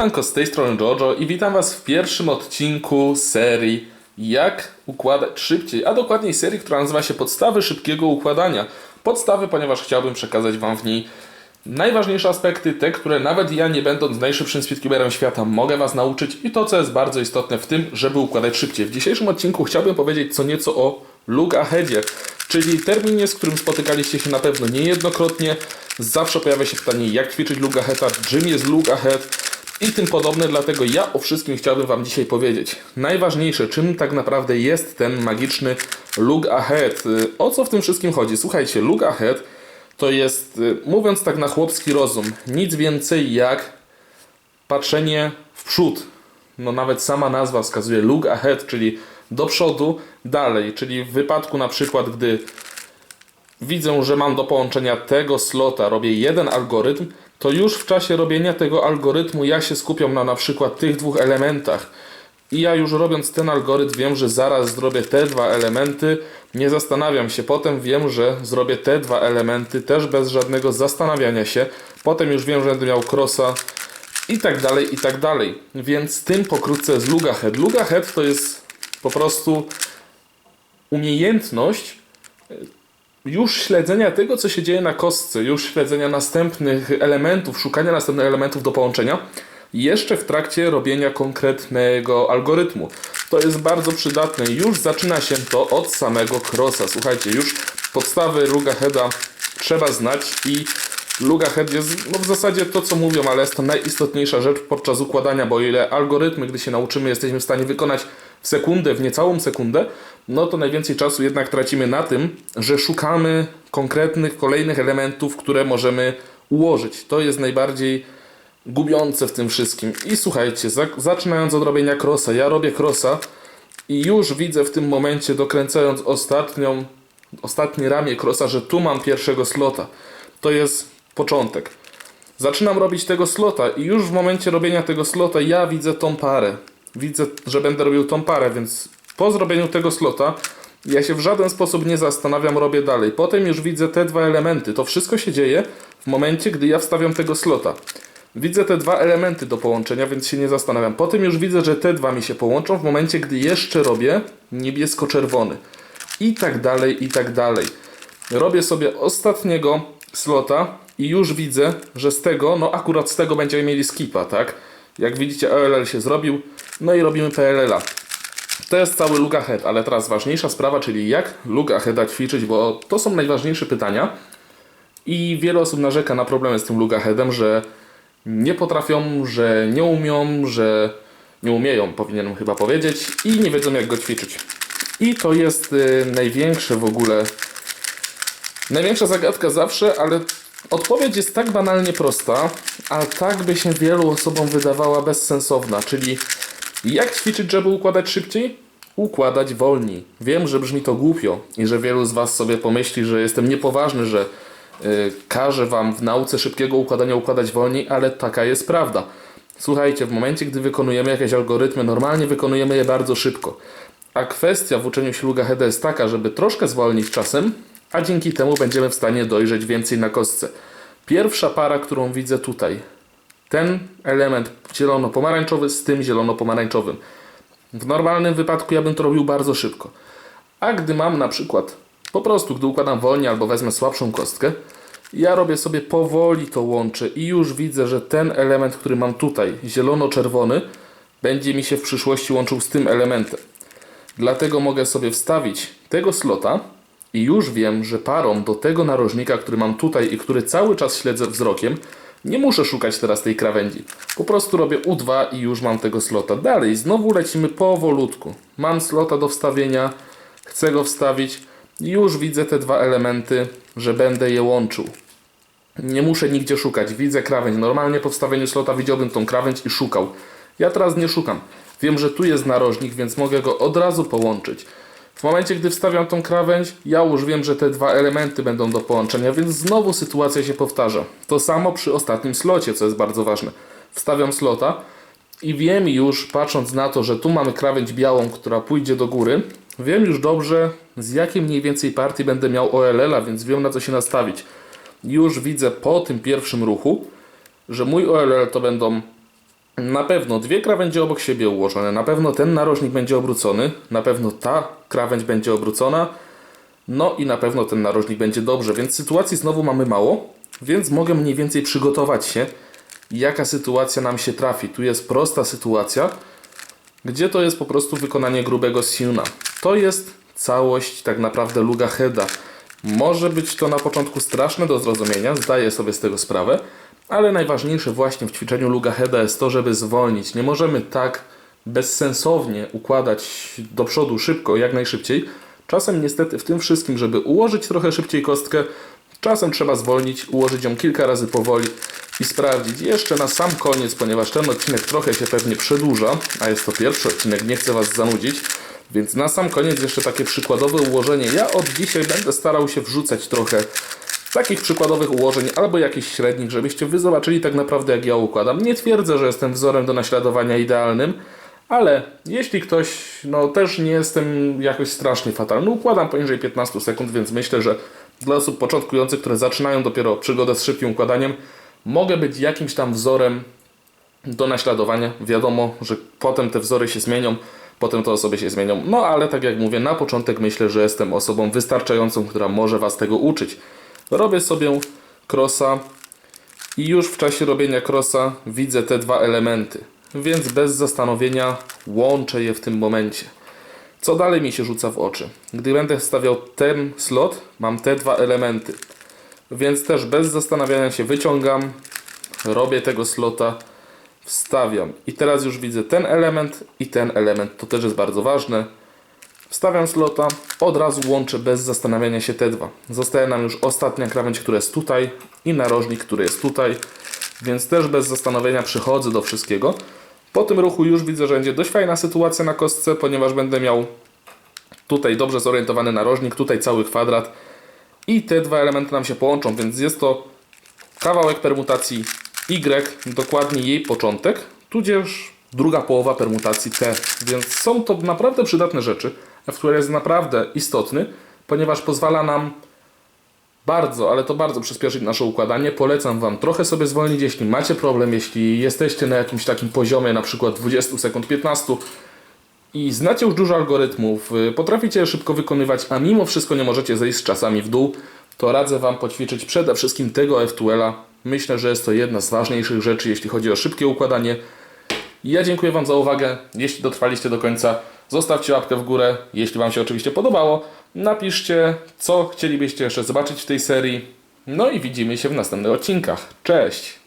Siemanko, z tej strony Jojo i witam Was w pierwszym odcinku serii Jak układać szybciej, a dokładniej serii, która nazywa się Podstawy szybkiego układania. Podstawy, ponieważ chciałbym przekazać Wam w niej najważniejsze aspekty, te, które nawet ja, nie będąc najszybszym speedcuberem świata, mogę Was nauczyć i to, co jest bardzo istotne w tym, żeby układać szybciej. W dzisiejszym odcinku chciałbym powiedzieć co nieco o look aheadzie, czyli terminie, z którym spotykaliście się na pewno niejednokrotnie. Zawsze pojawia się pytanie, jak ćwiczyć look aheada, czym jest look ahead i tym podobne, dlatego ja o wszystkim chciałbym Wam dzisiaj powiedzieć. Najważniejsze, czym tak naprawdę jest ten magiczny look ahead. Y, O co w tym wszystkim chodzi? Słuchajcie, look ahead to jest, y, mówiąc tak na chłopski rozum, nic więcej jak patrzenie w przód. No nawet sama nazwa wskazuje look ahead, czyli do przodu, dalej, czyli w wypadku na przykład, gdy widzę, że mam do połączenia tego slota, robię jeden algorytm, to już w czasie robienia tego algorytmu ja się skupiam na na przykład tych dwóch elementach. I ja już robiąc ten algorytm wiem, że zaraz zrobię te dwa elementy, nie zastanawiam się. Potem wiem, że zrobię te dwa elementy też bez żadnego zastanawiania się. Potem już wiem, że będę miał crossa i tak dalej, i tak dalej. Więc tym pokrótce jest Luga Head. Luga Head to jest po prostu umiejętność już śledzenia tego, co się dzieje na kostce, już śledzenia następnych elementów, szukania następnych elementów do połączenia, jeszcze w trakcie robienia konkretnego algorytmu. To jest bardzo przydatne. Już zaczyna się to od samego crossa. Słuchajcie, już podstawy Luga Heada trzeba znać i Luga Head jest no w zasadzie to, co mówią, ale jest to najistotniejsza rzecz podczas układania, bo ile algorytmy, gdy się nauczymy, jesteśmy w stanie wykonać w sekundę, w niecałą sekundę, no to najwięcej czasu jednak tracimy na tym, że szukamy konkretnych, kolejnych elementów, które możemy ułożyć. To jest najbardziej gubiące w tym wszystkim. I słuchajcie, za, zaczynając od robienia crossa, ja robię crossa i już widzę w tym momencie, dokręcając ostatnią, ostatnie ramię crossa, że tu mam pierwszego slota. To jest początek. Zaczynam robić tego slota i już w momencie robienia tego slota ja widzę tą parę. Widzę, że będę robił tą parę, więc po zrobieniu tego slota ja się w żaden sposób nie zastanawiam, robię dalej. Potem już widzę te dwa elementy. To wszystko się dzieje w momencie, gdy ja wstawiam tego slota. Widzę te dwa elementy do połączenia, więc się nie zastanawiam. Potem już widzę, że te dwa mi się połączą w momencie, gdy jeszcze robię niebiesko-czerwony. I tak dalej, i tak dalej. Robię sobie ostatniego slota i już widzę, że z tego, no akurat z tego będziemy mieli skipa, tak? Jak widzicie, OLL się zrobił, no i robimy PLL-a. To jest cały look ahead, ale teraz ważniejsza sprawa, czyli jak look aheada ćwiczyć, bo to są najważniejsze pytania i wiele osób narzeka na problemy z tym look aheadem, że nie potrafią, że nie umią, że nie umieją, powinienem chyba powiedzieć, i nie wiedzą jak go ćwiczyć. I to jest y, największe w ogóle, największa zagadka zawsze, ale odpowiedź jest tak banalnie prosta, a tak by się wielu osobom wydawała bezsensowna, czyli jak ćwiczyć, żeby układać szybciej? Układać wolniej. Wiem, że brzmi to głupio i że wielu z Was sobie pomyśli, że jestem niepoważny, że y, każę Wam w nauce szybkiego układania układać wolniej, ale taka jest prawda. Słuchajcie, w momencie, gdy wykonujemy jakieś algorytmy, normalnie wykonujemy je bardzo szybko. A kwestia w uczeniu się Luga Heada jest taka, żeby troszkę zwolnić czasem, a dzięki temu będziemy w stanie dojrzeć więcej na kostce. Pierwsza para, którą widzę tutaj, ten element zielono-pomarańczowy z tym zielono-pomarańczowym. W normalnym wypadku ja bym to robił bardzo szybko. A gdy mam na przykład, po prostu gdy układam wolniej albo wezmę słabszą kostkę, ja robię sobie powoli to łączę i już widzę, że ten element, który mam tutaj, zielono-czerwony, będzie mi się w przyszłości łączył z tym elementem. Dlatego mogę sobie wstawić tego slota i już wiem, że parą do tego narożnika, który mam tutaj i który cały czas śledzę wzrokiem, nie muszę szukać teraz tej krawędzi. Po prostu robię U2 i już mam tego slota. Dalej, znowu lecimy powolutku. Mam slota do wstawienia, chcę go wstawić już widzę te dwa elementy, że będę je łączył. Nie muszę nigdzie szukać. Widzę krawędź. Normalnie po wstawieniu slota widziałbym tą krawędź i szukał. Ja teraz nie szukam. Wiem, że tu jest narożnik, więc mogę go od razu połączyć. W momencie, gdy wstawiam tą krawędź, ja już wiem, że te dwa elementy będą do połączenia, więc znowu sytuacja się powtarza. To samo przy ostatnim slocie, co jest bardzo ważne. Wstawiam slota i wiem już, patrząc na to, że tu mamy krawędź białą, która pójdzie do góry, wiem już dobrze, z jakiej mniej więcej partii będę miał OLL-a, więc wiem na co się nastawić. Już widzę po tym pierwszym ruchu, że mój OLL to będą Na pewno dwie krawędzie obok siebie ułożone, na pewno ten narożnik będzie obrócony, na pewno ta krawędź będzie obrócona, no i na pewno ten narożnik będzie dobrze, więc sytuacji znowu mamy mało, więc mogę mniej więcej przygotować się, jaka sytuacja nam się trafi. Tu jest prosta sytuacja, gdzie to jest po prostu wykonanie grubego siuna. To jest całość tak naprawdę Luga Heada. Może być to na początku straszne do zrozumienia, zdaję sobie z tego sprawę, ale najważniejsze właśnie w ćwiczeniu Luga Heada jest to, żeby zwolnić. Nie możemy tak bezsensownie układać do przodu szybko, jak najszybciej. Czasem niestety w tym wszystkim, żeby ułożyć trochę szybciej kostkę, czasem trzeba zwolnić, ułożyć ją kilka razy powoli i sprawdzić. Jeszcze na sam koniec, ponieważ ten odcinek trochę się pewnie przedłuża, a jest to pierwszy odcinek, nie chcę Was zanudzić, więc na sam koniec jeszcze takie przykładowe ułożenie. Ja od dzisiaj będę starał się wrzucać trochę takich przykładowych ułożeń albo jakichś średnich, żebyście Wy zobaczyli tak naprawdę jak ja układam. Nie twierdzę, że jestem wzorem do naśladowania idealnym, ale jeśli ktoś, no też nie jestem jakoś strasznie fatalny, układam poniżej 15 sekund, więc myślę, że dla osób początkujących, które zaczynają dopiero przygodę z szybkim układaniem, mogę być jakimś tam wzorem do naśladowania. Wiadomo, że potem te wzory się zmienią, potem te osoby się zmienią. No ale tak jak mówię, na początek myślę, że jestem osobą wystarczającą, która może Was tego uczyć. Robię sobie krosa i już w czasie robienia krosa widzę te dwa elementy, więc bez zastanowienia łączę je w tym momencie. Co dalej mi się rzuca w oczy? Gdy będę stawiał ten slot, mam te dwa elementy, więc też bez zastanawiania się wyciągam, robię tego slota, wstawiam. I teraz już widzę ten element i ten element, to też jest bardzo ważne. Wstawiam slota, od razu łączę bez zastanawiania się te dwa. Zostaje nam już ostatnia krawędź, która jest tutaj i narożnik, który jest tutaj, więc też bez zastanowienia przychodzę do wszystkiego. Po tym ruchu już widzę, że będzie dość fajna sytuacja na kostce, ponieważ będę miał tutaj dobrze zorientowany narożnik, tutaj cały kwadrat i te dwa elementy nam się połączą, więc jest to kawałek permutacji Y, dokładnie jej początek, tudzież druga połowa permutacji T, więc są to naprawdę przydatne rzeczy. F-Tuel jest naprawdę istotny, ponieważ pozwala nam bardzo, ale to bardzo przyspieszyć nasze układanie. Polecam Wam trochę sobie zwolnić, jeśli macie problem, jeśli jesteście na jakimś takim poziomie, na przykład 20 sekund, 15 i znacie już dużo algorytmów, y, potraficie szybko wykonywać, a mimo wszystko nie możecie zejść czasami w dół, to radzę Wam poćwiczyć przede wszystkim tego F-Tuela. Myślę, że jest to jedna z ważniejszych rzeczy, jeśli chodzi o szybkie układanie. Ja dziękuję Wam za uwagę. Jeśli dotrwaliście do końca, zostawcie łapkę w górę. Jeśli Wam się oczywiście podobało, napiszcie, co chcielibyście jeszcze zobaczyć w tej serii. No i widzimy się w następnych odcinkach. Cześć!